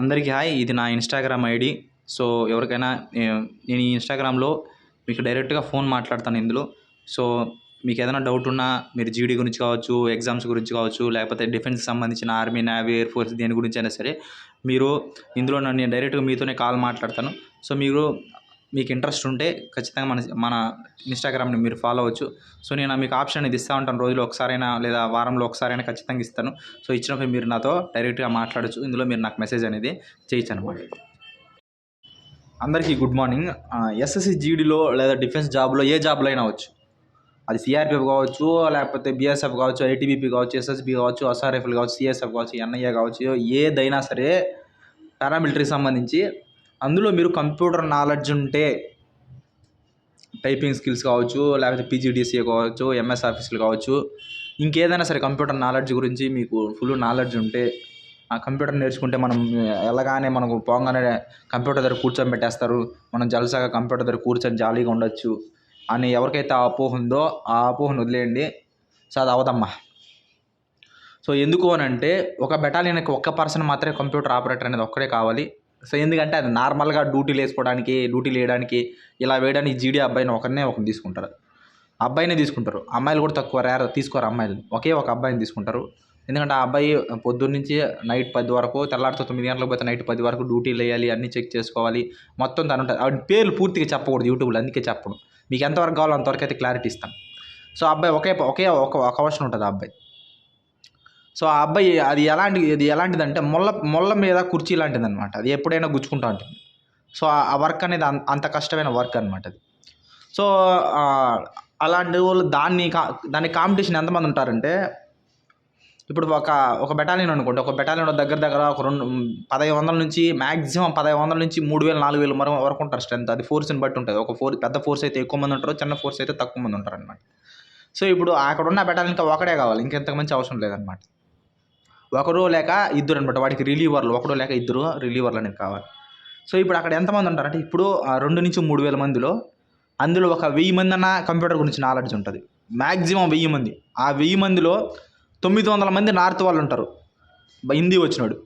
అందరికీ హాయ్ ఇది నా ఇన్స్టాగ్రామ్ ఐడి. సో ఎవరికైనా నేను ఈ ఇన్స్టాగ్రామ్లో మీకు డైరెక్ట్గా ఫోన్ మాట్లాడతాను ఇందులో. సో మీకు ఏదైనా డౌట్ ఉన్నా మీరు జీడీ గురించి కావచ్చు ఎగ్జామ్స్ గురించి కావచ్చు లేకపోతే డిఫెన్స్కి సంబంధించిన ఆర్మీ నేవీ ఎయిర్ ఫోర్స్ దేని గురించి అయినా సరే మీరు ఇందులో నన్ను నేను డైరెక్ట్గా మీతోనే కాల్ మాట్లాడతాను. సో మీరు మీకు ఇంట్రెస్ట్ ఉంటే ఖచ్చితంగా మన మన ఇన్స్టాగ్రామ్ని మీరు ఫాలో అవ్వచ్చు. సో నేను మీకు ఆప్షన్ ఇది ఇస్తూ ఉంటాను. రోజులో ఒకసారైనా లేదా వారంలో ఒకసారైనా ఖచ్చితంగా ఇస్తాను. సో ఇచ్చినప్పుడు మీరు నాతో డైరెక్ట్గా మాట్లాడచ్చు. ఇందులో మీరు నాకు మెసేజ్ అనేది చేయొచ్చు అనమాట అందరికీ గుడ్ మార్నింగ్ ఎస్ఎస్సి జీడీలో లేదా డిఫెన్స్ జాబ్లో ఏ జాబ్లో అయినా అవచ్చు అది సిఆర్పిఎఫ్ కావచ్చు లేకపోతే బిఎస్ఎఫ్ కావచ్చు ఐటీబీపీ కావచ్చు ఎస్ఎస్బి కావచ్చు ఎస్ఆర్ఎఫ్లు కావచ్చు సిఎస్ఎఫ్ కావచ్చు ఎన్ఐఏ కావచ్చు ఏదైనా సరే పారామిలిటరీకి సంబంధించి అందులో మీరు కంప్యూటర్ నాలెడ్జ్ ఉంటే టైపింగ్ స్కిల్స్ కావచ్చు లేకపోతే పీజీడిసిఏ కావచ్చు ఎంఎస్ ఆఫీసులు కావచ్చు ఇంకేదైనా సరే కంప్యూటర్ నాలెడ్జ్ గురించి మీకు ఫుల్ నాలెడ్జ్ ఉంటే ఆ కంప్యూటర్ నేర్చుకుంటే మనం ఎలాగానే మనకు పోగానే కంప్యూటర్ దగ్గర కూర్చొని పెట్టేస్తారు. మనం జలసాగా కంప్యూటర్ దగ్గర కూర్చొని జాలీగా ఉండొచ్చు. అని ఎవరికైతే ఆ అపోహ ఉందో ఆ అపోహను వదిలేయండి. సో అది అవదమ్మా. సో ఎందుకు అని అంటే ఒక బెటాలియన్కి ఒక్క పర్సన్ మాత్రమే కంప్యూటర్ ఆపరేటర్ అనేది ఒక్కడే కావాలి. సో ఎందుకంటే అది నార్మల్గా డ్యూటీలు వేసుకోవడానికి డ్యూటీలు వేయడానికి ఇలా వేయడానికి జీడీ అబ్బాయిని ఒకరినే ఒకరిని తీసుకుంటారు. అబ్బాయినే తీసుకుంటారు. అమ్మాయిలు కూడా తక్కువ రేర్ తీసుకోరు అమ్మాయిలు. ఒకే ఒక అబ్బాయిని తీసుకుంటారు. ఎందుకంటే ఆ అబ్బాయి పొద్దున్న నుంచి నైట్ పది వరకు తెల్లారితో తొమ్మిది గంటలకు పోతే నైట్ పది వరకు డ్యూటీలు వేయాలి అన్నీ చెక్ చేసుకోవాలి. మొత్తం తను ఉంటుంది. ఆవిడ పేర్లు పూర్తిగా చెప్పకూడదు యూట్యూబ్లో అందుకే చెప్పడం మీకు ఎంతవరకు కావాలో అంతవరకు అయితే క్లారిటీ ఇస్తాను. సో అబ్బాయి ఒకే ఒకే ఒక ఒక అవసరం ఉంటుంది ఆ అబ్బాయి. సో ఆ అబ్బాయి అది ఎలాంటి అది ఎలాంటిదంటే ముళ్ళ ముళ్ళ మీద కుర్చీ లాంటిది అనమాట అది ఎప్పుడైనా గుచ్చుకుంటూ ఉంటుంది. సో ఆ- వర్క్ అనేది అంత కష్టమైన వర్క్ అనమాట అది. సో అలాంటి వాళ్ళు దాన్ని కా దాని కాంపిటీషన్ ఎంతమంది ఉంటారంటే ఇప్పుడు ఒక ఒక బెటాలియన్ అనుకోండి ఒక బెటాలియన్ దగ్గర దగ్గర ఒక రెండు పదహైదు వందల నుంచి మ్యాక్సిమం పదహైదు వందల నుంచి మూడు వేలు నాలుగు వేలు మరో వరకు ఉంటారు స్ట్రెంత్ అది ఫోర్స్ని బట్టి ఉంటుంది. ఒక ఫోర్ పెద్ద ఫోర్స్ అయితే ఎక్కువ మంది ఉంటారు చిన్న ఫోర్స్ అయితే తక్కువ మంది ఉంటారు అనమాట సో ఇప్పుడు అక్కడ ఉన్న బెటాలియన్కి ఒకడే కావాలి. ఇంకెంతకు మంచి అవసరం లేదనమాట ఒకరు లేక ఇద్దరు అనమాట వాడికి రిలీవర్లు ఒకడు లేక ఇద్దరు రిలీవర్లు అనేది కావాలి. సో ఇప్పుడు అక్కడ ఎంతమంది ఉంటారంటే ఇప్పుడు రెండు నుంచి మూడు వేల మందిలో అందులో ఒక వెయ్యి మంది అన్న కంప్యూటర్ గురించి నాలెడ్జ్ ఉంటుంది. మ్యాక్సిమం వెయ్యి మంది. ఆ వెయ్యి మందిలో తొమ్మిది వందల మంది నార్త్ వాళ్ళు ఉంటారు. హిందీ వచ్చినాడు.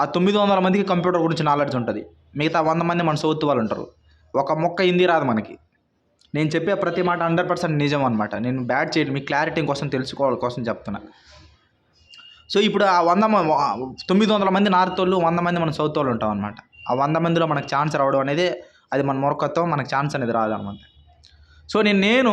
ఆ తొమ్మిది వందల మందికి కంప్యూటర్ గురించి నాలెడ్జ్ ఉంటుంది. మిగతా వంద మంది మన సౌత్ వాళ్ళు ఉంటారు. ఒక మొక్క హిందీ రాదు మనకి. నేను చెప్పే ప్రతి మాట హండ్రెడ్ పర్సెంట్ నిజం అనమాట నేను బ్యాడ్ చేయడం మీ క్లారిటీ కోసం తెలుసుకోవాలి కోసం చెప్తున్నా. సో ఇప్పుడు ఆ వంద తొమ్మిది వందల మంది నార్త్ వాళ్ళు వంద మంది మన సౌత్ వాళ్ళు ఉంటాం అనమాట ఆ వంద మందిలో మనకు ఛాన్స్ రావడం అనేది అది మన మొరకత్వం మనకు ఛాన్స్ అనేది రాదనమాట సో నేను నేను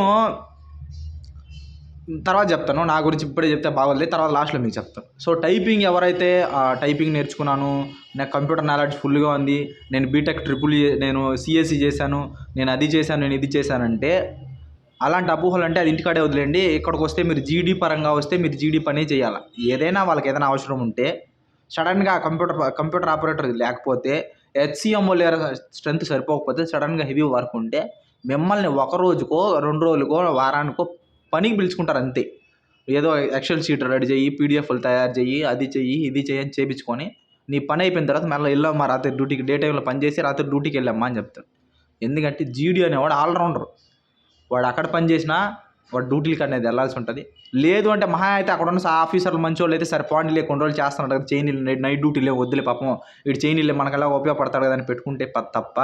తర్వాత చెప్తాను. నా గురించి ఇప్పుడే చెప్తే బాగోలేదు. తర్వాత లాస్ట్లో మీకు చెప్తాను. సో టైపింగ్ ఎవరైతే ఆ, టైపింగ్ నేర్చుకున్నాను నాకు కంప్యూటర్ నాలెడ్జ్ ఫుల్గా ఉంది నేను బీటెక్ ట్రిపుల్ e, నేను సిఎస్సి చేశాను నేను అది చేశాను నేను ఇది చేశానంటే అలాంటి అపోహలు అంటే అది ఇంటికాడే వదిలేండి. ఇక్కడికి వస్తే మీరు జీడీ పరంగా వస్తే మీరు జీడీ పని చేయాలి? ఏదైనా వాళ్ళకి ఏదైనా అవసరం ఉంటే సడన్గా కంప్యూటర్ కంప్యూటర్ ఆపరేటర్ లేకపోతే హెచ్సిఎం లేరు స్ట్రెంత్ సరిపోకపోతే సడన్గా హెవీ వర్క్ ఉంటే మిమ్మల్ని ఒక రోజుకో రెండు రోజులకో వారానికో పనికి పిలుచుకుంటారు అంతే. ఏదో ఎక్సెల్ షీట్ రెడీ చేయి పీడిఎఫ్లు తయారు చేయి అది చెయ్యి ఇది చెయ్యి అని చేయించుకొని నీ పని అయిపోయిన తర్వాత మళ్ళీ వెళ్ళమ్మా రాత్రి డ్యూటీకి డే టైంలో పని చేసి రాత్రి డ్యూటీకి వెళ్ళమ్మా అని చెప్తారు. ఎందుకంటే జీడీ అనేవాడు ఆల్రౌండర్ వాడు అక్కడ పని చేసినా వాడు డ్యూటీలకి అనేది వెళ్ళాల్సి ఉంటుంది. లేదు అంటే మహా అయితే అక్కడ ఉన్న ఆఫీసర్లు మంచి వాళ్ళు అయితే సరే పాండి లేక కొన్ని రోజులు చేస్తున్నాడు కదా చైన్ నైట్ డ్యూటీలే వద్దులే పాపం. వీడు చైన్ ఇల్లే మనకలా ఉపయోగపడతాడు కదా అని పెట్టుకుంటే తప్ప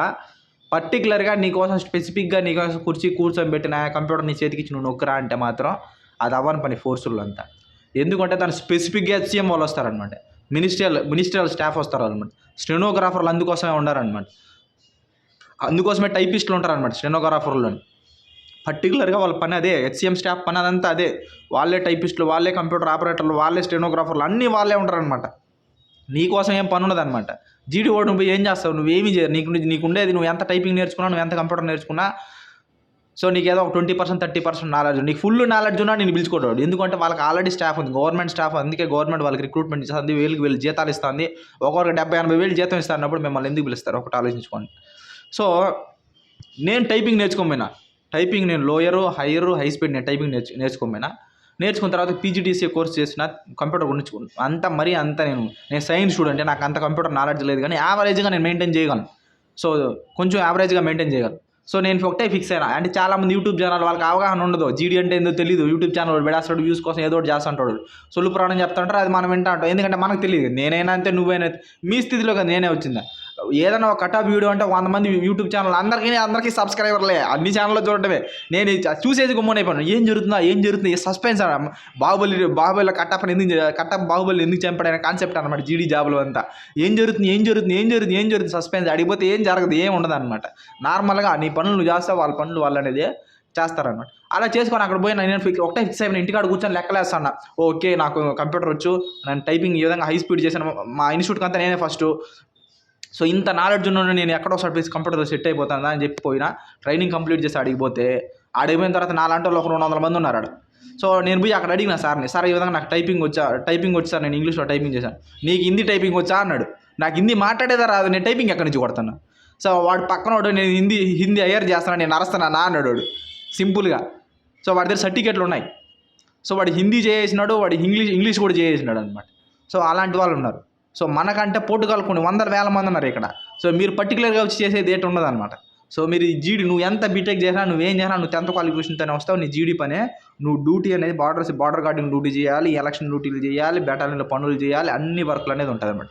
పర్టికులర్గా నీకోసం స్పెసిఫిక్గా నీకోసం కుర్చీ కూర్చొని పెట్టిన కంప్యూటర్ నీ చేతికి ఇచ్చి నువ్వు నొక్కరా అంటే మాత్రం అది అవ్వని పని ఫోర్సులు అంతా. ఎందుకంటే దాని స్పెసిఫిక్గా సీఎం వాళ్ళు వస్తారనమాట మినిస్ట్రియల్ మినిస్ట్రియల్ స్టాఫ్ వస్తారు అనమాట స్టెనోగ్రాఫర్లు అందుకోసమే ఉండారనమాట అందుకోసమే టైపిస్టులు ఉంటారనమాట స్టెనోగ్రాఫర్లోని పర్టికులర్గా వాళ్ళ పని అదే హెచ్సిఎం స్టాఫ్ పని అదంతా అదే. వాళ్ళే టైపిస్టులు వాళ్ళే కంప్యూటర్ ఆపరేటర్లు వాళ్ళే స్టెనోగ్రాఫర్లు అన్నీ వాళ్ళే ఉంటారనమాట నీకోసం ఏం పని ఉండదు అనమాట జీడీ ఓడి నువ్వు ఏం చేస్తావు? నువ్వేమీ చేయరు. నీకు నీకు ఉండేది నువ్వు ఎంత టైపింగ్ నేర్చుకున్నా నువ్వు ఎంత కంప్యూటర్ నేర్చుకున్నా సో నీకు ఏదో ఒక twenty percent thirty percent knowledge నీకు ఫుల్ నాలెడ్జ్ ఉన్నా నేను పిలుచుకోవడం ఎందుకంటే వాళ్ళకి ఆల్రెడీ స్టాఫ్ ఉంది. గవర్నమెంట్ స్టాఫ్ అందుకే గవర్నమెంట్ వాళ్ళకి రిక్రూట్మెంట్ చేస్తుంది వీళ్ళకి వేలు జీతాలు ఇస్తుంది. ఒక్కొక్కరికి డెబ్బై ఎనభై వేలు జీతం ఇస్తున్నప్పుడు మిమ్మల్ని ఎందుకు పిలుస్తారు? ఒకటి ఆలోచించుకోండి. సో నేను టైపింగ్ నేర్చుకోమైనా టైపింగ్ నేను లోయరు హయ్యర్ హై స్పీడ్ నేను టైపింగ్ నేర్చు నేర్చుకోమైనా? నేర్చుకున్న తర్వాత పీజీటీసీ కోర్స్ చేసిన కంప్యూటర్ గురించి అంత మరీ అంత నేను నేను సైన్స్ స్టూడెంట్ నాకు అంత కంప్యూటర్ నాలెడ్జ్ లేదు కానీ యావరేజ్గా నేను మెయింటైన్ చేయగలను. సో కొంచెం యావరేజ్గా మెయింటైన్ చేయగలను. సో నేను ఒకటే ఫిక్స్ అయినా. అంటే చాలామంది యూట్యూబ్ ఛానల్ వాళ్ళకి అవగాహన ఉండదు. జీడీ అంటే ఏందో తెలియదు యూట్యూబ్ ఛానల్ పెడేస్తాడు వ్యూస్ కోసం ఏదో ఒకటి చేస్తుంటాడు. సొల్లు పురాణం చెప్తుంటారు అది మనం వింటా ఉంటాం. ఎందుకంటే మనకు తెలియదు. నేనైనా అంతే నువ్వైనా మీ స్థితిలో కదా నేనే వచ్చిందా? ఏదైనా ఒక కటాప్ వీడియో అంటే వంద మంది యూట్యూబ్ ఛానల్ అందరికీ అందరికీ సబ్స్క్రైబర్లే. అన్ని ఛానల్లో చూడటమే. నేను చూసేది గుమ్మని అయిపోయాను ఏం జరుగుతుందా? ఏం జరుగుతుంది? సస్పెన్స్ బాహుబలి బాహుబలిలో కట్టప్పని ఎందుకు చే- కట్టప్ప బాహుబలి ఎందుకు చంపాడనే కాన్సెప్ట్ అనమాట జీడీ జాబ్లో అంతా. ఏం జరుగుతుంది? ఏం జరుగుతుంది? ఏం జరుగుతుంది? ఏం జరుగుతుంది? సస్పెన్స్ అడిగిపోతే ఏం జరగదు? ఏం ఉండదు అనమాట నార్మల్గా నీ పనులు నువ్వు చేస్తావు వాళ్ళ పనులు వాళ్ళు అనేది చేస్తారనమాట అలా చేసుకొని అక్కడ పోయి నేను ఫిక్స్ ఒకటే ఫిక్స్ అయిపోయిన. ఇంటికాడ కూర్చొని లెక్కలేస్తాను ఓకే నాకు కంప్యూటర్ వచ్చు. నేను టైపింగ్ ఈ విధంగా హై స్పీడ్ చేశాను. మా ఇన్స్టిట్యూట్కి అంతా నేనే ఫస్ట్. సో ఇంత నాలెడ్జ్ ఉన్న నేను ఎక్కడో సర్వీస్ కంప్యూటర్లో సెట్ అయిపోతానా అని చెప్పి పోయినా ట్రైనింగ్ కంప్లీట్ చేసి అడిగిపోతే అడిగిపోయిన తర్వాత నాలాంటి వాళ్ళు ఒక రెండు వందల మంది ఉన్నారు అక్కడ సో నేను పోయి అక్కడ అడిగిన సార్ని సార్ ఈ విధంగా నాకు టైపింగ్ వచ్చా టైపింగ్ వచ్చి సార్ నేను ఇంగ్లీష్లో టైపింగ్ చేశాను. నీకు హిందీ టైపింగ్ వచ్చా? అన్నాడు. నాకు హిందీ మాట్లాడేదా రాదు నేను టైపింగ్ ఎక్కడి నుంచి కొడతాను? సో వాడు పక్కన వాడు నేను హిందీ హిందీ అయ్యర్ చేస్తాను నేను అరస్తానా నా అన్నాడు వాడు సింపుల్గా సో వాడి దగ్గర సర్టిఫికెట్లు ఉన్నాయి. సో వాడు హిందీ చేసినాడు వాడు ఇంగ్లీష్ ఇంగ్లీష్ కూడా చేసినాడు అనమాట సో అలాంటి వాళ్ళు ఉన్నారు. సో మనకంటే పోటుగాలు కొన్ని వందల వేల మంది ఉన్నారు ఇక్కడ. సో మీరు పర్టికులర్గా వచ్చి చేసేది ఏంటి ఉండదు అనమాట సో మీరు జీడి నువ్వు ఎంత బీటెక్ చేసినా నువ్వేం చేసినా నువ్వు టెన్త్ క్వాలిఫికేషన్తోనే వస్తావు. నీ జీడీ పనే నువ్వు డ్యూటీ అనేది బార్డర్స్ బార్డర్ గార్డింగ్ డ్యూటీ చేయాలి ఎలక్షన్ డ్యూటీలు చేయాలి బెటాలియన్లో పనులు చేయాలి అన్ని వర్క్లు అనేది ఉంటుంది అనమాట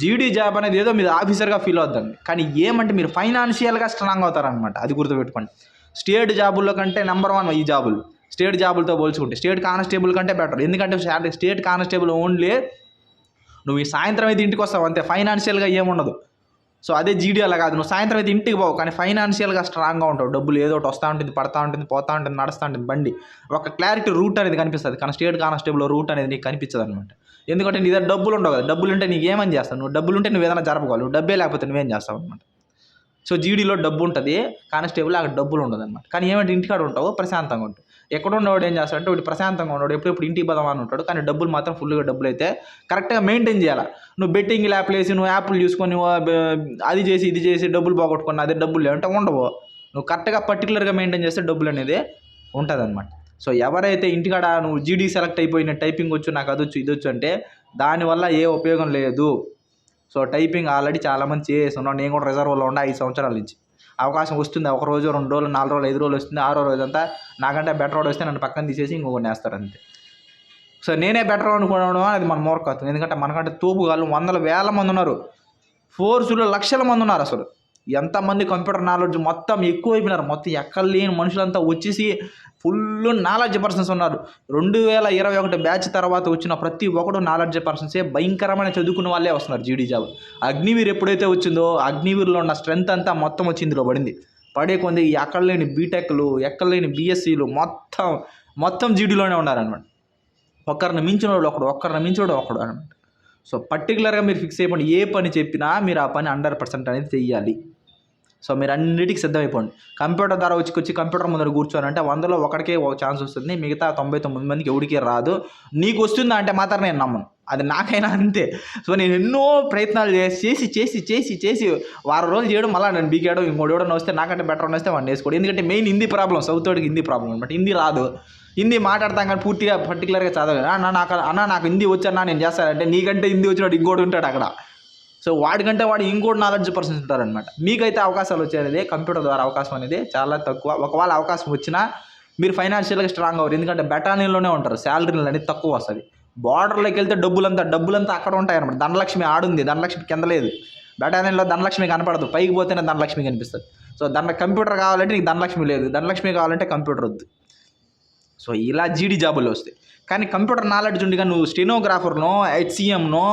జీడీ జాబ్ అనేది ఏదో మీరు ఆఫీసర్గా ఫీల్ అవుతుంది కానీ ఏమంటే మీరు ఫైనాన్షియల్గా స్ట్రాంగ్ అవుతారనమాట అది గుర్తుపెట్టుకోండి. స్టేట్ జాబుల్లో కంటే నెంబర్ వన్ ఈ జాబులు. స్టేట్ జాబులతో పోల్చుకుంటే స్టేట్ కానిస్టేబుల్ కంటే బెటర్. ఎందుకంటే స్టేట్ కానిస్టేబుల్ ఓన్లీ నువ్వు ఈ సాయంత్రం అయితే ఇంటికి వస్తావు అంతే. ఫైనాన్షియల్గా ఏముండదు. సో అదే జీడీ కాదు. నువ్వు సాయంత్రం అయితే ఇంటికి పోవు కానీ ఫైనాన్షియల్గా స్ట్రాంగ్గా ఉంటావు. డబ్బులు ఏదో ఒకటి వస్తూ ఉంటుంది పడతా ఉంటుంది పోతా ఉంటుంది నడుస్తూ ఉంటుంది బండి. ఒక క్లారిటీ రూట్ అనేది కనిపిస్తుంది. కానీ స్టేట్ కానిస్టేబుల్ రూట్ అనేది నీకు కనిపించదు అనమాట ఎందుకంటే నీ దగ్గర డబ్బులు ఉండవు కదా. డబ్బులు ఉంటే నీకు ఏమని చేస్తావు? నువ్వు డబ్బులు ఉంటే నువ్వు ఏదైనా జరపగలవు. నువ్వు డబ్బే లేకపోతే నువ్వేం చేస్తావు అనమాట సో జీడీలో డబ్బు ఉంటుంది కానిస్టేబుల్ అక్కడ డబ్బులు ఉండదు అనమాట కానీ ఏమంటే ఇంటికాడ ఉంటావు ప్రశాంతంగా ఉంటావు. ఎక్కడ ఉన్నవాడు ఏం చేస్తాడంటే వీడు ప్రశాంతంగా ఉన్నాడు ఎప్పుడెప్పుడు ఇంటికి పదమని ఉంటాడు. కానీ డబ్బులు మాత్రం ఫుల్గా డబ్బులు అయితే కరెక్ట్గా మెయింటైన్ చేయాలి. నువ్వు బెట్టింగ్ యాప్లు వేసి నువ్వు యాప్లు చూసుకొని అది చేసి ఇది చేసి డబ్బులు పోగొట్టుకుని అదే డబ్బులు లేవంటే ఉండవు. నువ్వు కరెక్ట్గా పర్టికులర్గా మెయింటైన్ చేస్తే డబ్బులు అనేది ఉంటుంది అనమాట సో ఎవరైతే ఇంటికాడ నువ్వు జీడీ సెలెక్ట్ అయిపోయిన టైపింగ్ వచ్చు నాకు అదొచ్చు ఇది వచ్చు అంటే దానివల్ల ఏ ఉపయోగం లేదు. సో టైపింగ్ ఆల్రెడీ చాలామంది చేస్తున్నాం నేను కూడా రిజర్వ్లో ఉండే ఐదు సంవత్సరాల నుంచి. అవకాశం వస్తుంది. ఒక రోజు రెండు రోజులు నాలుగు రోజులు ఐదు రోజులు వస్తుంది. ఆరో రోజు అంతా నాకంటే బెటర్ వాడు వస్తే నన్ను పక్కన తీసేసి ఇంకొకటి వేస్తారు అంతే. సో నేనే బెటర్ అనుకోవడం అది మన మూర్ఖత్వం. ఎందుకంటే మనకంటే తూపు తోపుగాళ్ళు వందల వేల మంది ఉన్నారు. ఫోర్సులో లక్షల మంది ఉన్నారు అసలు. ఎంతమంది కంప్యూటర్ నాలెడ్జ్ మొత్తం ఎక్కువైపోయినారు. మొత్తం ఎక్కడ లేని మనుషులంతా వచ్చేసి ఫుల్ నాలెడ్జ్ పర్సన్స్ ఉన్నారు. రెండు వేల ఇరవై ఒకటి బ్యాచ్ తర్వాత వచ్చిన ప్రతి ఒక్కడు నాలెడ్జ్ పర్సన్సే భయంకరమైన చదువుకున్న వాళ్ళే వస్తున్నారు జీడీ జాబ్. అగ్నివీర్ ఎప్పుడైతే వచ్చిందో అగ్నివీర్లో ఉన్న స్ట్రెంత్ అంతా మొత్తం వచ్చి ఇందులో పడింది. పడే కొంది ఎక్కడ లేని బీటెక్లు ఎక్కడ లేని బీఎస్సీలు మొత్తం మొత్తం జీడీలోనే ఉన్నారనమాట ఒకరిని మించినోడు ఒకడు ఒక్కరిని మించినోడు ఒకడు అనమాట సో పర్టికులర్గా మీరు ఫిక్స్ అయిపోండి ఏ పని చెప్పినా మీరు ఆ పని హండ్రెడ్ పర్సెంట్ అనేది చెయ్యాలి సో మీరు అన్నిటికి సిద్ధమైపోండి. కంప్యూటర్ ద్వారా వచ్చి వచ్చి కంప్యూటర్ ముందర కూర్చోనంటే వందలో ఒకడికే ఒక ఛాన్స్ వస్తుంది. మిగతా తొంభై తొమ్మిది మందికి ఎవడికి రాదు. నీకు వస్తుందా అంటే మాత్రం నేను నమ్మను. అది నాకైనా అంతే. సో నేను ఎన్నో ప్రయత్నాలు చేసి చేసి చేసి చేసి చేసి వారం రోజులు చేయడం మళ్ళీ నేను బీకేయడం ఇంకోటి ఎవడన్నా వస్తే నాకంటే బెటర్ వస్తే వాడిని వేసుకోడు. ఎందుకంటే మెయిన్ హిందీ ప్రాబ్లం సౌత్ వాడికి హిందీ ప్రాబ్లం అనమాట. హిందీ రాదు. హిందీ మాట్లాడతాం కానీ పూర్తిగా పర్టికులర్గా చదవలేదు. అన్న నాకు అన్న నాకు హిందీ వచ్చన్నా నేను చేస్తానంటే నీకంటే హిందీ వచ్చినట్టు ఇంకోటి ఉంటాడు అక్కడ. సో వాడికంటే వాడు ఇంకోటి నాలెడ్జ్ పర్సన్స్ ఉంటారనమాట మీకైతే అవకాశాలు వచ్చేది కంప్యూటర్ ద్వారా అవకాశం అనేది చాలా తక్కువ. ఒకవేళ అవకాశం వచ్చినా మీరు ఫైనాన్షియల్గా స్ట్రాంగ్ అవ్వరు. ఎందుకంటే బెటాలియన్లోనే ఉంటారు. శాలరీలు అనేది తక్కువ వస్తుంది. బార్డర్లోకి వెళ్తే డబ్బులంతా డబ్బులంతా అక్కడ ఉంటాయి అనమాట ధనలక్ష్మి ఆడుంది ధనలక్ష్మి కింద లేదు. బెటాలియన్లో ధనలక్ష్మి కనపడదు. పైకి పోతేనే ధనలక్ష్మి కనిపిస్తుంది. సో దాని కంప్యూటర్ కావాలంటే నీకు ధనలక్ష్మి లేదు. ధనలక్ష్మి కావాలంటే కంప్యూటర్ వద్దు. సో ఇలా జీడీ జాబులు వస్తాయి కానీ కంప్యూటర్ నాలెడ్జ్ ఉండిగా నువ్వు స్టెనోగ్రాఫర్నో హెచ్సిఎంనో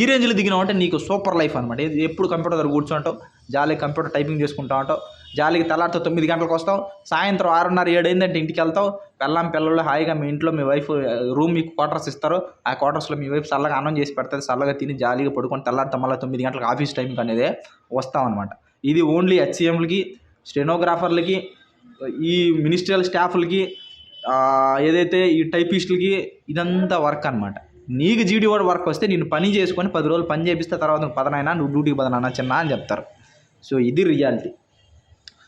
ఈ రేంజ్లో దిగినావు అంటే నీకు సూపర్ లైఫ్ అనమాట ఎప్పుడు కంప్యూటర్ దగ్గర కూర్చుంటావు జాలీగా కంప్యూటర్ టైపింగ్ చేసుకుంటా ఉంటావు. జాలికి తెల్లారితో తొమ్మిది గంటలకు వస్తావు. సాయంత్రం ఆరున్నర ఏడు అయిందంటే ఇంటికి వెళ్తావు. వెళ్ళాం పిల్లలు హాయిగా మీ ఇంట్లో మీ వైఫ్ రూమ్ మీకు క్వార్టర్స్ ఇస్తారు. ఆ క్వార్టర్స్లో మీ వైఫ్ చల్లగా అన్నం చేసి పెడతారు చల్లగా తిని జాలీగా పడుకొని తెల్లారితో మళ్ళీ తొమ్మిది గంటలకు ఆఫీస్ టైంకి అనేది వస్తాం అనమాట ఇది ఓన్లీ హెచ్సిఎంలకి స్టెనోగ్రాఫర్లకి ఈ మినిస్ట్రియల్ స్టాఫ్లకి ఏదైతే ఈ టైపిస్టులకి ఇదంతా వర్క్ అనమాట నీకు జీడీ వాడు వర్క్ వస్తే నేను పని చేసుకొని పది రోజులు పని చేపిస్తే తర్వాత నువ్వు పదనైనా నువ్వు డ్యూటీకి పదనైనా చిన్న అని చెప్తారు. సో ఇది రియాలిటీ.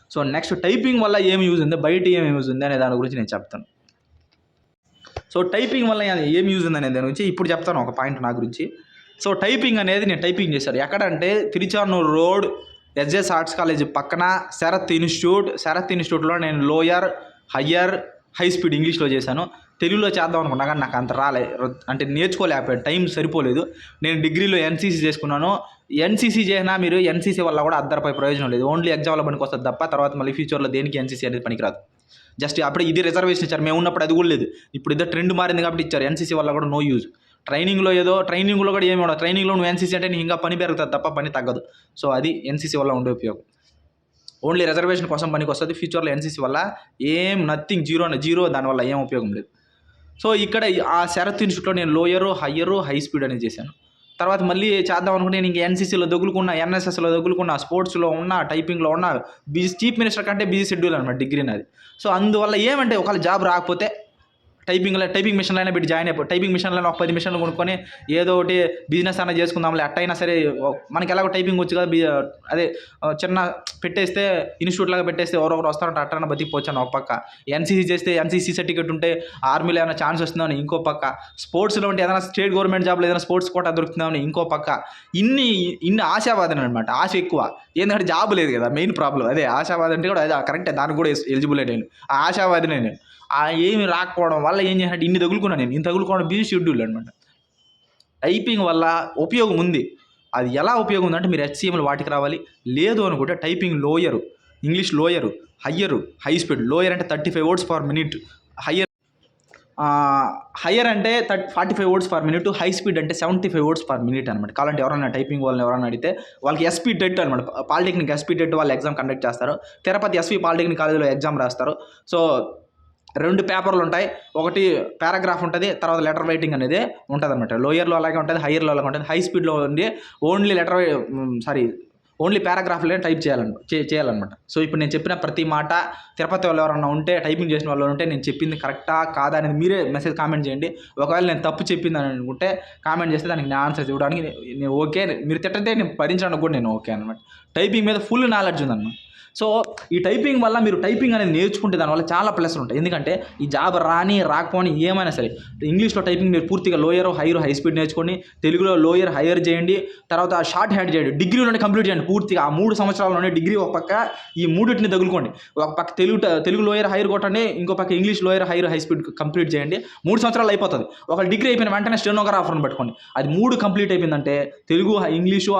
సో నెక్స్ట్ టైపింగ్ వల్ల ఏం యూజ్ ఉంది? బయట ఏం యూజ్ ఉంది అనే దాని గురించి నేను చెప్తాను. సో టైపింగ్ వల్ల ఏం యూజ్ ఉంది అనే దాని గురించి ఇప్పుడు చెప్తాను ఒక పాయింట్ నా గురించి. సో టైపింగ్ అనేది నేను టైపింగ్ చేశాను. ఎక్కడంటే Tiruchanur road SJS arts college పక్కన శరత్ ఇన్స్టిట్యూట్ శరత్ ఇన్స్టిట్యూట్లో నేను లోయర్ హయ్యర్ హై స్పీడ్ ఇంగ్లీష్లో చేశాను. తెలుగులో చేద్దాం అనుకున్నా కానీ నాకు అంత రాలే. అంటే నేర్చుకోలేకపోయాను. టైం సరిపోలేదు. నేను డిగ్రీలో ఎన్సీసీ చేసుకున్నాను. ఎన్సీసీ చేసినా మీరు ఎన్సీసీ వల్ల కూడా అద్దరిపై ప్రయోజనం లేదు. ఓన్లీ ఎగ్జామ్లో పనికి వస్తుంది తప్ప తర్వాత మళ్ళీ ఫ్యూచర్లో దేనికి ఎన్సీసీ అనేది పనికిరాదు. జస్ట్ అప్పుడే ఇది రిజర్వేషన్ ఇచ్చారు. మేము ఉన్నప్పుడు అది కూడా లేదు. ఇప్పుడు ఇద్దరు ట్రెండ్ మారింది కాబట్టి ఇచ్చారు. ఎన్సీసీ వల్ల కూడా నో యూజ్ ట్రైనింగ్లో ఏదో ట్రైనింగ్లో కూడా ఏమి ఉండదు. ట్రైనింగ్లో నువ్వు ఎన్సీసీ అంటే నీకు ఇంకా పని పెరుగుతుంది తప్ప పని తగ్గదు. సో అది ఎన్సీసీ వల్ల ఉండే ఉపయోగం. ఓన్లీ రిజర్వేషన్ కోసం పనికి వస్తుంది. ఫ్యూచర్లో ఎన్సీసీ వల్ల ఏం నథింగ్ జీరో జీరో దానివల్ల ఏం ఉపయోగం లేదు. సో ఇక్కడ ఆ శరత్ ఇన్స్టిట్యూట్లో నేను లోయరు హయ్యరు హై స్పీడ్ అనేది చేశాను. తర్వాత మళ్ళీ చేద్దాం అనుకుంటే నేను ఇంక ఎన్సీసీలో దొగులుకున్నా ఎన్ఎస్ఎస్లో దొగులుకున్నా స్పోర్ట్స్లో ఉన్నా టైపింగ్లో ఉన్నా బిజీ చీఫ్ మినిస్టర్ కంటే బిజీ షెడ్యూల్ అనమాట డిగ్రీ నాది. సో అందువల్ల ఏమంటే ఒకవేళ జాబ్ రాకపోతే టైపింగ్లో టైపింగ్ మిషన్లో అయినా పెట్టి జాయిన్ అయిపో టైపింగ్ మిషన్లో ఒక పది మిషన్లు కొనుక్కొని ఏదో ఒకటి బిజినెస్ అయినా చేసుకుందాంలే అట్టయినా సరే మనకి ఎలాగో టైపింగ్ వచ్చు కదా అదే చిన్న పెట్టేస్తే ఇన్స్టిట్యూట్ లాగా పెట్టేస్తే ఎవరొకరు వస్తారంటే అట్టైనా బతికిపోవచ్చు అని ఒక పక్క. ఎన్సీసీ చేస్తే ఎన్సీసీ సర్టిఫికేట్ ఉంటే ఆర్మీలో ఏమైనా ఛాన్స్ వస్తుందని ఇంకో పక్క. స్పోర్ట్స్లో ఉంటే ఏదైనా స్టేట్ గవర్నమెంట్ జాబ్లో ఏదైనా స్పోర్ట్స్ కోటా దొరుకుతుందని ఇంకో పక్క. ఇన్ని ఇన్ని ఆశావాదం అనమాట ఆశ ఎక్కువ. ఏంటంటే జాబ్ లేదు కదా మెయిన్ ప్రాబ్లం అదే ఆశావాదం అంటే కూడా అదే కరెక్టే దానికి కూడా ఎలిజిబుల్ నేను. ఆ ఆశావాదినే నేను. ఏమి రాకపోవడం వల్ల ఏం చేసినట్టు ఇన్ని తగులుకున్నాను నేను. ఇన్ని తగులుకోవడం బిజీ షెడ్యూల్ అనమాట టైపింగ్ వల్ల ఉపయోగం ఉంది. అది ఎలా ఉపయోగం ఉందంటే మీరు హెచ్సిఎంలు వాటికి రావాలి. లేదు అనుకుంటే typing lower English lower higher high speed lower అంటే thirty five words per minute higher higher అంటే thirty forty five words per minute high speed అంటే seventy five words per minute అనమాట కావాలంటే ఎవరైనా టైపింగ్ వాళ్ళని ఎవరైనా అడిగితే వాళ్ళకి ఎస్పీ టెట్ అనమాట పాలిటెక్నిక్ ఎస్పీ టెట్ వాళ్ళు ఎగ్జామ్ కండక్ట్ చేస్తారు. తిరుపతి ఎస్పీ పాలిటెక్నిక్ కాలేజీలో ఎగ్జామ్ రాస్తారు. సో రెండు పేపర్లు ఉంటాయి. ఒకటి పారాగ్రాఫ్ ఉంటుంది తర్వాత లెటర్ రైటింగ్ అనేది ఉంటుంది అనమాట లోయర్లో అలాగే ఉంటుంది హయ్యర్లో అలాగే ఉంటుంది. హై స్పీడ్లో ఉంది ఓన్లీ లెటర్ సారీ ఓన్లీ పారాగ్రాఫ్లే టైప్ చేయాలను చేయాలన్నమాట. సో ఇప్పుడు నేను చెప్పిన ప్రతి మాట తిరుపతి వాళ్ళు ఎవరన్నా ఉంటే టైపింగ్ చేసిన వాళ్ళు ఉంటే నేను చెప్పింది కరెక్టా కాదా అనేది మీరే మెసేజ్ కామెంట్ చేయండి. ఒకవేళ నేను తప్పు చెప్పింది అని అనుకుంటే కామెంట్ చేస్తే దానికి నేను ఆన్సర్ ఇవ్వడానికి నేను- నేను ఓకే. మీరు తిట్టంటే నేను భరించడానికి కూడా నేను ఓకే అనమాట టైపింగ్ మీద ఫుల్ నాలెడ్జ్ ఉందన్నమాట. సో ఈ టైపింగ్ వల్ల మీరు టైపింగ్ అనేది నేర్చుకుంటే దానివల్ల చాలా ప్లస్లు ఉంటాయి. ఎందుకంటే ఈ జాబ్ రాని రాకపోని ఏమైనా సరే ఇంగ్లీష్లో టైపింగ్ మీరు పూర్తిగా లోయర్ హైయర్ హై స్పీడ్ నేర్చుకోండి. తెలుగులో లోయర్ హైయర్ చేయండి. తర్వాత షార్ట్ హ్యాండ్ చేయండి. డిగ్రీలోనే కంప్లీట్ చేయండి పూర్తిగా. ఆ మూడు సంవత్సరాల్లోనే డిగ్రీ ఒక పక్క ఈ మూడింటిని తగులుకోండి. ఒక పక్క తెలుగు తెలుగు లోయర్ హైయర్ కొట్టండి. ఇంకో పక్క English lower higher high speed complete చేయండి. మూడు సంవత్సరాలు అయిపోతుంది. ఒక డిగ్రీ అయిపోయిన వెంటనే స్టెనోగ్రాఫర్ని పెట్టుకోండి. అది మూడు కంప్లీట్ అయిపోయిందంటే తెలుగు ఇంగ్లీషు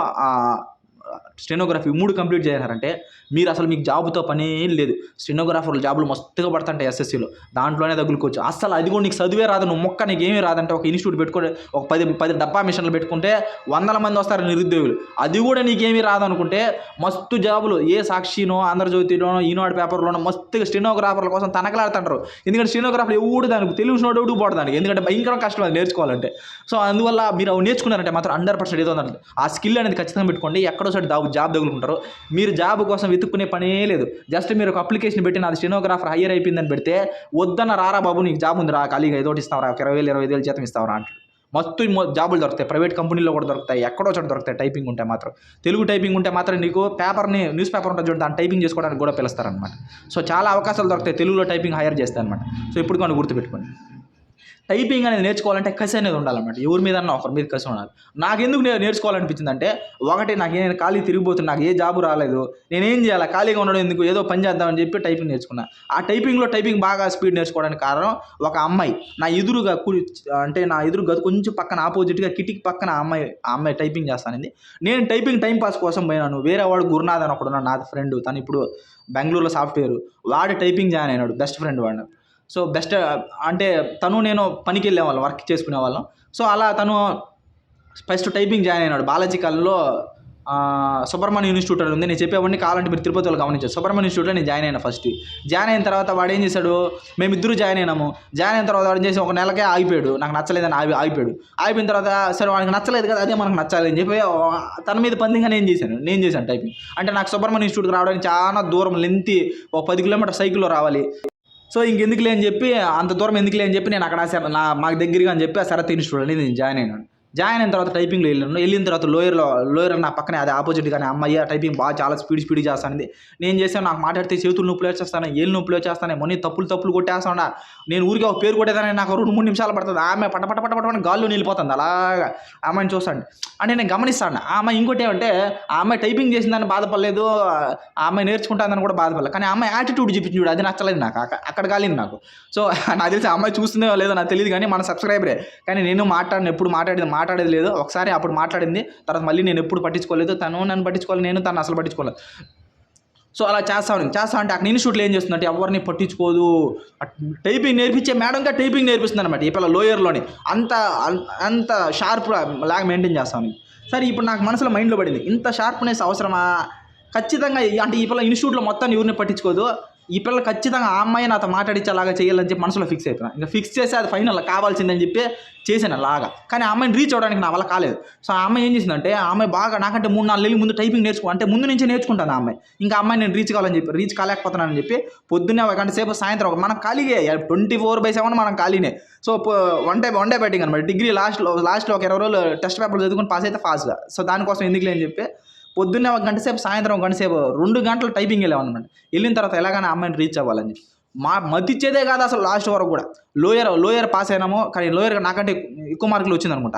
స్టెనోగ్రఫీ మూడు కంప్లీట్ చేశారంటే మీరు అసలు మీకు జాబ్తో పని ఏం లేదు. స్టెనోగ్రాఫర్లు జాబులు మస్తుగా పడుతుంటాయి ఎస్ఎస్సీలో. దాంట్లోనే తగులుకోవచ్చు. అసలు అది కూడా నీకు చదివే రాదు. నువ్వు మొక్క నీకు ఏమీ రాదంటే ఒక ఇన్స్టిట్యూట్ పెట్టుకుంటే ఒక పది పది డబ్బా మిషన్లు పెట్టుకుంటే వందల మంది వస్తారు నిరుద్యోగులు. అది కూడా నీకేమీ రాదనుకుంటే మస్తు జాబులు. ఏ సాక్షినో ఆంధ్రజ్యోతిలోనో ఈనాడు పేపర్లోనో మస్తుగా స్టెనోగ్రాఫర్ల కోసం తనకలాడుతుంటారు. ఎందుకంటే స్టెనోగ్రాఫర్ ఎవడు దానికి తెలిసినోడు ఎవడు పోడు దానికి. ఎందుకంటే భయంకరం కష్టం అది నేర్చుకోవాలంటే. సో అందువల్ల మీరు అవి నేర్చుకున్నారంటే మాత్రం హండ్రెడ్ పర్సెంట్ ఏదో ఆ స్కిల్ అనేది ఖచ్చితంగా పెట్టుకోండి. ఎక్కడో సైడ్ జాబ్ జాబ్ మీరు జాబ్ కోసం వెతుక్కునే పనే లేదు. జస్ట్ మీరు ఒక అప్లికేషన్ పెట్టి నాది స్టెనోగ్రాఫర్ హైయర్ అయిపోయిందని పెడితే వద్దన్న రారా బాబు నీకు జాబ్ ఉంది రా ఖాళీగా ఏదో ఒకటి ఇస్తావరా ఒక ఇరవై వేలు ఇరవై ఐదు వేలు జీతం ఇస్తావరా అంటారు మస్తు జాబులు దొరుకుతాయి ప్రైవేట్ కంపెనీలో కూడా దొరుకుతాయి ఎక్కడో చోట దొరుకుతాయి టైపింగ్ ఉంటే మాత్రం. తెలుగు టైపింగ్ ఉంటే మాత్రం నీకు పేపర్ని న్యూస్ పేపర్ ఉంటుంది చూడండి దాన్ని టైపింగ్ చేసుకోవడానికి కూడా పిలుస్తారనమాట సో చాలా అవకాశాలు దొరుకుతాయి తెలుగులో టైపింగ్ హైర్ చేస్తాయి అనమాట సో ఇప్పుడు కొన్ని గుర్తుపెట్టుకోండి. టైపింగ్ అనేది నేర్చుకోవాలంటే కసి అనేది ఉండాలన్నమాట. ఎవరి మీద ఒకరి మీద కసి ఉండాలి. నాకు ఎందుకు నేను నేర్చుకోవాలనిపించింది అంటే ఒకటి నాకు నేను ఖాళీ తిరిగిపోతున్నా నాకు ఏ జాబు రాలేదు నేనేం చేయాలి ఖాళీగా ఉండడం ఎందుకు ఏదో పని చేద్దామని చెప్పి టైపింగ్ నేర్చుకున్నా. ఆ టైపింగ్లో టైపింగ్ బాగా స్పీడ్ నేర్చుకోవడానికి కారణం ఒక అమ్మాయి. నా ఎదురుగా కూ అంటే నా ఎదురుగా కొంచెం పక్కన ఆపోజిట్గా కిటికీ పక్కన ఆ అమ్మాయి ఆ అమ్మాయి టైపింగ్ చేస్తానంది. నేను టైపింగ్ టైం పాస్ కోసం పోయినాను. వేరే వాడు గురునాథ్ అని ఒకడు నా ఫ్రెండ్. తను ఇప్పుడు బెంగళూరులో సాఫ్ట్వేర్. వాడు టైపింగ్ జాయిన్ అయినాడు బెస్ట్ ఫ్రెండ్ వాడు. సో బెస్ట్ అంటే తను నేను పనికి వెళ్ళేవాళ్ళం వర్క్ చేసుకునే వాళ్ళం సో అలా తను ఫస్ట్ టైపింగ్ జాయిన్ అయినాడు. బాలాజీ కాలంలో సుబ్రహ్మణ్య ఇన్స్టిట్యూట్ అని ఉంది. నేను చెప్పేవాడిని కావాలంటే మీరు తిరుపతిలో గమనించారు. సుబ్రహ్మణ్య ఇన్స్టిట్యూట్లో నేను జాయిన్ అయినా ఫస్ట్. జాయిన్ అయిన తర్వాత వాడు ఏం చేశాడు? మేమిద్దరు జాయిన్ అయినాము. జాయిన్ అయిన తర్వాత వాడు చేసి ఒక నెలకే ఆగిపోయాడు. నాకు నచ్చలేదని ఆగి ఆగిపోయాడు. ఆగిపోయిన తర్వాత సరే వాడికి నచ్చలేదు కదా అదే మనకు నచ్చాలి అని చెప్పి తన మీద పందిగా నేను చేశాను. నేను చేశాను టైపింగ్. అంటే నాకు సుబ్రహ్మణ్య ఇన్స్టిట్యూట్కి రావడానికి చాలా దూరం లెంతి ఒక పది కిలోమీటర్ సైకిల్లో రావాలి. సో ఇంకెందుకులే అని చెప్పి అంత దూరం ఎందుకులే అని చెప్పి నేను అక్కడ నా మాకు దగ్గరగా అని చెప్పి ఆ శరత్ ఇన్స్టిట్యూట్ అనేది నేను జాయిన్ అయినాను. జాయిన్ అయిన తర్వాత టైపింగ్లో వెళ్ళాను వెళ్ళిన తర్వాత లోయర్లో లోయర్ నా పక్కనే అది ఆపోజిట్ కానీ అమ్మాయి టైపింగ్ బాగా చాలా స్పీడ్ స్పీడ్ చేస్తానంది నేను చేసాను నాకు మాట్లాడితే చేతులు నొప్పులు వచ్చేస్తాను ఏళ్ళు నొప్పులు వచ్చేస్తాను మొన్న తప్పులు తప్పులు కొట్టేస్తాను నేను ఊరికే ఒక పేరు కొట్టేదాన్ని నాకు రెండు మూడు నిమిషాలు పడుతుంది. ఆమె పట పట పట పట పట గాల్లో నిలిపోతుంది. అలాగా. ఆమెను చూస్తాను అంటే నేను గమనిస్తాను ఆమె ఇంకోటి ఏమంటే ఆ అమ్మాయి టైపింగ్ చేసిందని బాధపడలేదు ఆ అమ్మాయి నేర్చుకుంటానని కూడా బాధపడలేదు. కానీ ఆ అమ్మాయి యాటిట్యూడ్ చూపించి చూడు అది నచ్చలేదు నాకు. అక్కడ కాలేదు నాకు. సో నాకు తెలిసి ఆ అమ్మాయి చూస్తుందో లేదో నాకు తెలియదు కానీ మన సబ్స్క్రైబరే కానీ నేను మాట్లాడిన ఎప్పుడు మాట్లాడేది మాట్లాడేది లేదు. ఒకసారి అప్పుడు మాట్లాడింది. తర్వాత మళ్ళీ నేను ఎప్పుడు పట్టించుకోలేదు. తను నన్ను పట్టించుకోలేదు నేను తను అసలు పట్టించుకోలేదు. సో అలా చేస్తా ఉన్నాను చేస్తా అంటే అక్కడ ఇన్స్టిట్యూట్లో ఏం చేస్తుందంటే ఎవరిని పట్టించుకోదు. టైపింగ్ నేర్పించే మేడంగా టైపింగ్ నేర్పిస్తుంది అనమాట ఈ పిల్ల లోయర్లోని. అంత అంత షార్ప్ లాగా మెయింటైన్ చేస్తాను సరే ఇప్పుడు నాకు మనసులో మైండ్లో పడింది. ఇంత షార్ప్నెస్ అవసరమా? ఖచ్చితంగా అంటే ఈ పిల్ల ఇన్స్టిట్యూట్లో మొత్తం ఎవరిని పట్టించుకోదు. ఈ పిల్ల ఖచ్చితంగా ఆ అమ్మాయి నాతో మాట్లాడించేలాగా చేయాలని చెప్పి మనసులో ఫిక్స్ అయిపోయినా. ఇంకా ఫిక్స్ చేసి అది ఫైనల్ కావాల్సిందని చెప్పి చేశాను లాగా కానీ ఆ అమ్మాయిని రీచ్ అవ్వడానికి నా వల్ల కాలేదు. సో ఆ అమ్మాయి ఏం చేసిందంటే ఆ అమ్మాయి బాగా నాకంటే మూడు నాలుగు నెలలు ముందు టైపింగ్ నేర్చుకో అంటే ముందు నుంచే నేర్చుకుంటాను ఆ అమ్మాయి. ఇంకా ఆ అమ్మాయి నేను రీచ్ కావాలని చెప్పి రీచ్ కాలేకపోతున్నానని చెప్పి పొద్దున్నే ఒక గంట సేపు సాయంత్రం ఒక మనం ఖాళీగే ట్వంటీ ఫోర్ బై సెవెన్ మనం ఖాళీనే. So one day one day batting అనమాట డిగ్రీ లాస్ట్లో లాస్ట్లో ఒక ఇరవై రోజులు టెస్ట్ పేపర్లు చదువుకుని పాస్ అయితే ఫాస్ట్గా సో దానికోసం ఎందుకులే అని చెప్పి పొద్దున్నే ఒక గంట సేపు సాయంత్రం ఒక గంట సేపు రెండు గంటలు టైపింగ్ వెళ్ళామన్నమాట వెళ్ళిన తర్వాత ఎలాగైనా అమ్మాయిని రీచ్ అవ్వాలని మా మతిచ్చేదే కాదు అసలు లాస్ట్ వరకు కూడా. లోయర్ లోయర్ పాస్ అయినాము కానీ లోయర్ నాకంటే ఎక్కువ మార్కులు వచ్చిందనమాట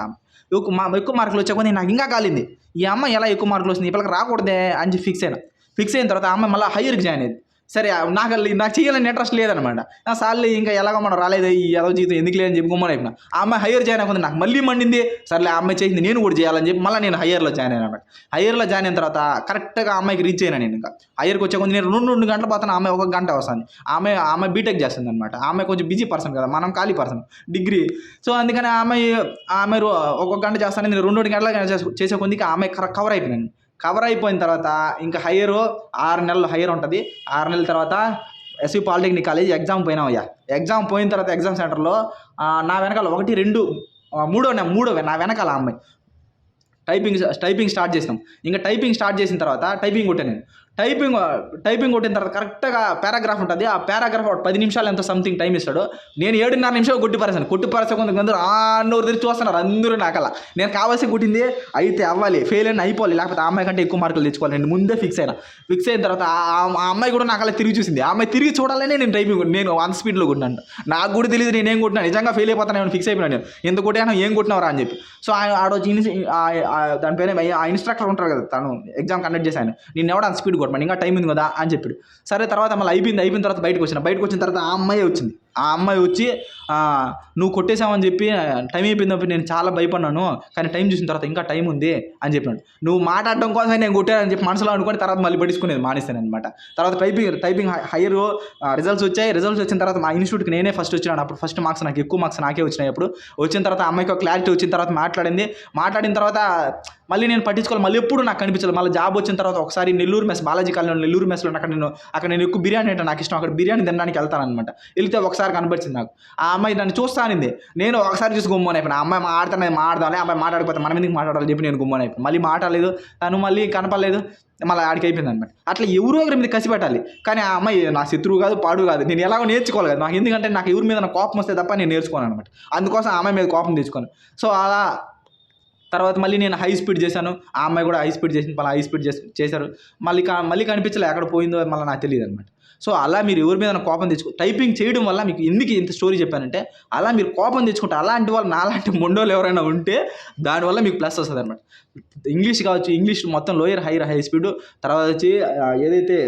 ఎక్కువ మా ఎక్కువ మార్కులు వచ్చే కొద్దీ నాకు ఇంకా కాలింది. ఈ అమ్మాయి ఎలా ఎక్కువ మార్కులు వస్తుంది? ఈ రాకూడదే అని ఫిక్స్ అయినా. ఫిక్స్ అయిన తర్వాత ఆ అమ్మాయి మళ్ళీ హయ్యర్కి జాయిన్ అయ్యింది సరే నాకు నాకు చేయాలని ఇంట్రెస్ట్ లేదనమాట. నా సార్లు ఇంకా ఎలాగో మనం రాలేదు ఈ ఏదో జీతం ఎందుకు లేదని చెప్పి గుమ్మని అయిపోయినా. ఆ అమ్మాయి హైయర్ జాయిన్ అవ్వకుంది నాకు మళ్ళీ మండింది. సర్లే ఆ అమ్మాయి చేసింది నేను కూడా చేయాలని చెప్పి మళ్ళీ నేను హైయర్లో జాయిన్ అయినా అనమాట. హైయర్లో జాయిన్ అయిన తర్వాత కరెక్ట్గా ఆ అమ్మాయికి రీచ్ అయినా నేను ఇంకా. హైయర్కి వచ్చే కొంచెం నేను రెండు రెండు గంటలు పోతాను ఆమె ఒక గంట వస్తుంది ఆమె ఆమె బీటెక్ చేస్తుంది అనమాట. ఆమె కొంచెం బిజీ పర్సన్ కదా మనం ఖాళీ పర్సన్ డిగ్రీ సో అందుకని ఆమె ఆమె ఒక గంట చేస్తాను నేను రెండు రెండు గంటల చేసే- చేసే ఆమె ఆ కవర్ అయిపోయినాను. కవర్ అయిపోయిన తర్వాత ఇంకా హైయర్ ఆరు నెలలు హైయర్ ఉంటుంది. ఆరు నెలల తర్వాత ఎస్వి పాలిటెక్నిక్ కాలేజ్ ఎగ్జామ్ పోయినామయ్యా ఎగ్జామ్ పోయిన తర్వాత ఎగ్జామ్ సెంటర్లో నా వెనకాల ఒకటి రెండు మూడో మూడో నా వెనకాల అమ్మాయి. టైపింగ్ టైపింగ్ స్టార్ట్ చేసినాం. ఇంకా టైపింగ్ స్టార్ట్ చేసిన తర్వాత టైపింగ్ కొట్టాను నేను. టైపింగ్ టైపింగ్ కొట్టిన తర్వాత కరెక్ట్గా పారాగ్రాఫ్ ఉంటుంది. ఆ పారాగ్రాఫ్ పది నిమిషాలు ఎంతో సంథింగ్ టైం ఇస్తాడు. నేను ఏడున్నర నిమిషాలు కొట్టి పరేసాను కొంత అందరూ ఆ తెరిచి చూస్తున్నారు. అందరూ నాకలా. నేను కావాల్సి కొట్టింది అయితే అవ్వాలి. ఫెయిల్ అయిన అయిపోవాలి. లేకపోతే ఆ అమ్మాయి కంటే ఎక్కువ మార్కులు తెచ్చుకోవాలి. నేను ముందే ఫిక్స్ అయినా. ఫిక్స్ అయిన తర్వాత ఆ అమ్మాయి కూడా నాకు అలా తిరిగి చూసింది. ఆ అమ్మాయి తిరిగి చూడాలనే నేను టైపింగ్ నేను వన్ స్పీడ్లో కొట్టినాను. నాకు కూడా తెలియదు నేను ఏం కొట్టినా. నిజంగా ఫెయిల్ అయిపోతాను. ఫిక్స్ అయిపోయినా నేను. ఎంత కొట్టాను ఏం కొట్టినవరా అని చెప్పి. సో ఆయన ఆ రోజు ఆ- దాని పేరు? ఆ ఇన్స్ట్రక్టర్ ఉంటారు కదా తను. ఎగ్జామ్ కండక్ట్ చేశాను నేను ఎవడ అంత స్పీడ్ కొట్టమని ఇంకా టైం ఉంది కదా అని చెప్పాడు. సరే తర్వాత మళ్ళీ అయిపోయింది అయిపోయిన తర్వాత బయటకు వచ్చిన బయటకు వచ్చిన తర్వాత ఆ అమ్మాయి వచ్చింది. ఆ అమ్మాయి వచ్చి నువ్వు కొట్టేశావని చెప్పి టైం అయిపోయింది నేను చాలా భయపడినాను కానీ టైం చూసిన తర్వాత ఇంకా టైం ఉంది అని చెప్పాను నువ్వు మాట్లాడడం కోసమే నేను కొట్టానని చెప్పి మనసులో అనుకొని తర్వాత మళ్ళీ పట్టించుకునేది మానేస్తాను అనమాట తర్వాత టైపింగ్ టైపింగ్ హైయర్ రిజల్ట్స్ వచ్చాయి. రిజల్ట్స్ వచ్చిన తర్వాత మా ఇన్స్టిట్యూట్కి నేనే ఫస్ట్ వచ్చినాను. అప్పుడు ఫస్ట్ మార్క్స్ నాకు ఎక్కువ మార్క్స్ నాకే వచ్చినాయి అప్పుడు. వచ్చిన తర్వాత అమ్మాయికి ఒక క్లారిటీ వచ్చిన తర్వాత మాట్లాడింది. మాట్లాడిన తర్వాత మళ్ళీ నేను పట్టించుకోవాలి. మళ్ళీ ఎప్పుడు నాకు కనిపించలేదు. మళ్ళీ జాబ్ వచ్చిన తర్వాత ఒకసారి నెల్లూరు మెస్ బాలాజీ కాలనీ నెల్లూరు మెస్లో అక్కడ నేను అక్కడ నేను ఎక్కువ బిర్యానీ అంటే నాకు ఇష్టం. అక్కడ బిర్యానీ తినడానికి వెళ్తాను అనమాట వెళ్తే ఒకసారి కనిపించింది నాకు. ఆ అమ్మాయి నన్ను చూస్తానింది నేను ఒకసారి చూసి గుమ్మని అయిపోయినా ఆ అమ్మాయి మాట్లాడుతున్నది మాట్లాడాలి అమ్మాయి మాట్లాడిపోతే మనం ఎందుకు మాట్లాడాలి చెప్పి నేను గుమ్మని అయిపోయి మళ్ళీ మాట్లాడలేదు తను మళ్ళీ కనపడలేదు మళ్ళీ ఆడికి అయిపోయింది అనమాట అట్లా ఎవరో ఒకరి మీద కసి పెట్టాలి. కానీ ఆ అమ్మాయి నా శత్రువు కాదు పాడు కాదు. నేను ఎలాగో నేర్చుకోవాలి కదా. నాకు ఎందుకంటే నాకు ఎవరి మీద నా కోపం వస్తే తప్ప నేను నేర్చుకోను అనమాట అందుకోసం ఆ అమ్మాయి మీద కోపం తెచ్చుకోను. సో అలా తర్వాత మళ్ళీ నేను హై స్పీడ్ చేశాను. ఆ అమ్మాయి కూడా హై స్పీడ్ చేసింది మళ్ళీ హై స్పీడ్ చేసి చేశారు. మళ్ళీ మళ్ళీ కనిపించలే ఎక్కడ పోయిందో మళ్ళీ నాకు తెలియదు అనమాట సో అలా మీరు ఎవరి మీద కోపం తెచ్చుకో టైపింగ్ చేయడం వల్ల మీకు ఎందుకు ఇంత స్టోరీ చెప్పానంటే అలా మీరు కోపం తెచ్చుకుంటే అలాంటి వాళ్ళు నాలాంటి మొండోలు ఎవరైనా ఉంటే దానివల్ల మీకు ప్లస్ వస్తుంది అనమాట ఇంగ్లీష్ కావచ్చు ఇంగ్లీష్ మొత్తం లోయర్ హైయర్ హై స్పీడ్ తర్వాత వచ్చి ఏదైతే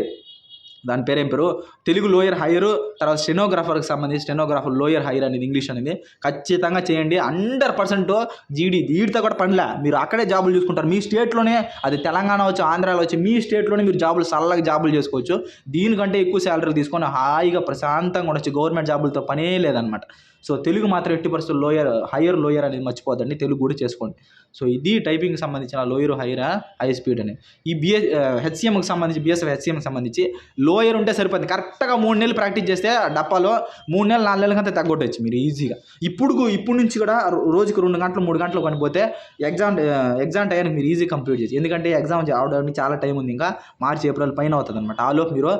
దాని పేరు ఏం పేరు? తెలుగు లోయర్ హైయర్ తర్వాత స్టెనోగ్రాఫర్కి సంబంధించి స్టెనోగ్రాఫర్ లోయర్ హైయర్ అనేది ఇంగ్లీష్ అనేది. ఖచ్చితంగా చేయండి. హండ్రెడ్ పర్సెంట్ జీడీ దీడితో కూడా పనిలే. మీరు అక్కడే జాబులు చూసుకుంటారు. మీ స్టేట్లోనే అది తెలంగాణ వచ్చి ఆంధ్రాలో వచ్చి మీ స్టేట్లోనే మీరు జాబులు చల్లగా జాబులు చేసుకోవచ్చు. దీనికంటే ఎక్కువ శాలరీ తీసుకొని హాయిగా ప్రశాంతంగా ఉండొచ్చు. గవర్నమెంట్ జాబులతో పనే లేదనమాట. సో తెలుగు మాత్రం ఎట్టి పరిస్థితులు లోయర్ హయ్యర్ లోయర్ అనేది మర్చిపోద్దండి తెలుగు కూడా చేసుకోండి. సో ఇది టైపింగ్కి సంబంధించిన లోయర్ హైయర్ హై స్పీడ్ అనేది. ఈ బిఎస్ హెచ్సిఎంకి సంబంధించి బిఎస్ఎఫ్ హెచ్సిఎంకి సంబంధించి లోయర్ ఉంటే సరిపోతుంది కరెక్ట్గా మూడు నెలలు ప్రాక్టీస్ చేస్తే డప్పాలో మూడు నెలలు నాలుగు నెలల కంటే తగ్గొట్టచ్చు మీరు ఈజీగా. ఇప్పుడు ఇప్పుడు నుంచి కూడా రోజుకు రోజుకి రెండు గంటలు మూడు గంటలు కనిపోతే ఎగ్జామ్ ఎగ్జామ్ టైంకి మీరు ఈజీ కంప్లీట్ చేయొచ్చు. ఎందుకంటే ఎగ్జామ్ అవడానికి చాలా టైం ఉంది. ఇంకా మార్చి ఏప్రిల్ పైన అవుతుంది అనమాట ఆలోపు మీరు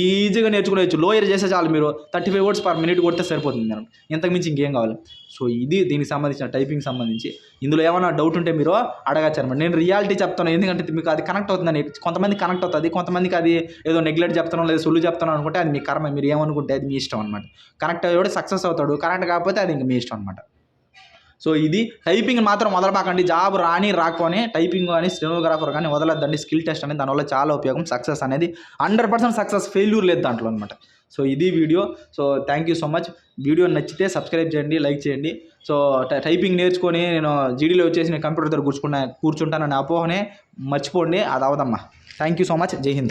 ఈజీగా నేర్చుకునేవచ్చు లోయర్ చేస్తే చాలు మీరు. Thirty five words per minute కొడితే సరిపోతుంది అనమాట ఇంత అంతకుమించి ఇంకేం కావాలి? సో ఇది దీనికి సంబంధించిన టైపింగ్ సంబంధించి. ఇందులో ఏమైనా డౌట్ ఉంటే మీరు అడగచ్చు అనమాట. నేను రియాలిటీ చెప్తాను ఎందుకంటే మీకు అది కనెక్ట్ అవుతుందని కొంతమంది కనెక్ట్ అవుతుంది కొంతమందికి అది ఏదో నెగ్లెక్ట్ చెప్తాను లేదా సొల్లు చెప్తాను అనుకుంటే అది మీ కర్మ మీరు ఏమనుకుంటే అది మీ ఇష్టం అనమాట. కనెక్ట్ అయ్యేవాడు సక్సెస్ అవుతాడు కరెక్ట్ కాకపోతే అది ఇంక మీ ఇష్టం అనమాట. సో ఇది టైపింగ్ మాత్రం వదలబాకండి. జాబ్ రాని రాకొని టైపింగ్ కానీ స్టెనోగ్రాఫర్ కానీ వదలద్దండి. స్కిల్ టెస్ట్ అనేది దానివల్ల చాలా ఉపయోగం. సక్సెస్ అనేది హండ్రెడ్ పర్సెంట్ సక్సెస్ ఫెయిల్యూర్ లేదు దాంట్లో అనమాట. సో ఇది video. So thank you so much video నచ్చితే సబ్స్క్రైబ్ చేయండి లైక్ చేయండి. సో టై- టైపింగ్ నేర్చుకొని నేను జీడీలో వచ్చేసి నేను కంప్యూటర్ దగ్గర కూర్చుకున్నా కూర్చుంటానని అపోహనే మర్చిపోండి. అది అవదమ్మా. Thank you so much Jai Hind.